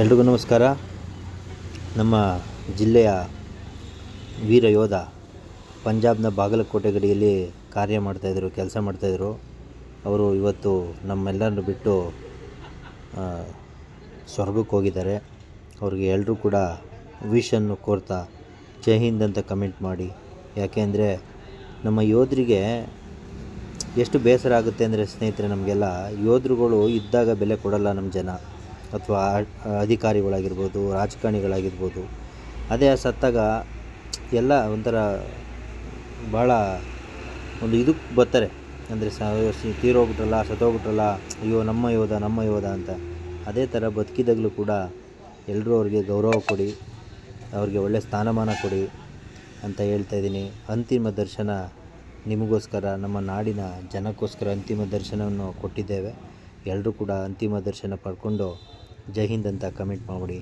ಎಲ್ರಿಗೂ ನಮಸ್ಕಾರ. ನಮ್ಮ ಜಿಲ್ಲೆಯ ವೀರ ಯೋಧ ಪಂಜಾಬ್ನ ಬಾಗಲಕೋಟೆ ಗಡಿಯಲ್ಲಿ ಕಾರ್ಯ ಮಾಡ್ತಾಯಿದ್ರು ಕೆಲಸ ಮಾಡ್ತಾಯಿದ್ರು ಅವರು ಇವತ್ತು ನಮ್ಮೆಲ್ಲರನ್ನು ಬಿಟ್ಟು ಸ್ವರ್ಗಕ್ಕೆ ಹೋಗಿದ್ದಾರೆ. ಅವ್ರಿಗೆ ಎಲ್ಲರೂ ಕೂಡ ವಿಷನ್ನು ಕೋರ್ತಾ, ಜೈ ಹಿಂದ್ ಅಂತ ಕಮೆಂಟ್ ಮಾಡಿ. ಯಾಕೆಂದರೆ ನಮ್ಮ ಯೋಧರಿಗೆ ಎಷ್ಟು ಬೇಸರ ಆಗುತ್ತೆ ಅಂದರೆ ಸ್ನೇಹಿತರೆ, ನಮಗೆಲ್ಲ ಯೋಧರುಗಳು ಇದ್ದಾಗ ಬೆಲೆ ಕೊಡಲ್ಲ ನಮ್ಮ ಜನ. ಅಥವಾ ಅಧಿಕಾರಿಗಳಾಗಿರ್ಬೋದು, ರಾಜಕಾರಣಿಗಳಾಗಿರ್ಬೋದು, ಅದೇ ಸತ್ತಾಗ ಎಲ್ಲ ಒಂಥರ ಭಾಳ ಒಂದು ಇದಕ್ಕೆ ಬರ್ತಾರೆ. ಅಂದರೆ ಸ ತೀರೋಗ್ಬಿಟ್ರಲ್ಲ ಸತ್ತೋಗ್ಬಿಟ್ರಲ್ಲ ಅಯ್ಯೋ, ನಮ್ಮ ಯೋಧ ನಮ್ಮ ಯೋಧ ಅಂತ. ಅದೇ ಥರ ಬದುಕಿದಾಗಲೂ ಕೂಡ ಎಲ್ಲರೂ ಅವ್ರಿಗೆ ಗೌರವ ಕೊಡಿ, ಅವ್ರಿಗೆ ಒಳ್ಳೆಯ ಸ್ಥಾನಮಾನ ಕೊಡಿ ಅಂತ ಹೇಳ್ತಾ ಇದ್ದೀನಿ. ಅಂತಿಮ ದರ್ಶನ ನಿಮಗೋಸ್ಕರ, ನಮ್ಮ ನಾಡಿನ ಜನಕ್ಕೋಸ್ಕರ ಅಂತಿಮ ದರ್ಶನವನ್ನು ಕೊಟ್ಟಿದ್ದೇವೆ. ಎಲ್ಲರೂ ಕೂಡ ಅಂತಿಮ ದರ್ಶನ ಪಡ್ಕೊಂಡು ಜೈ ಹಿಂದ್ ಅಂತ ಕಮೆಂಟ್ ಮಾಡಿಬಿಡಿ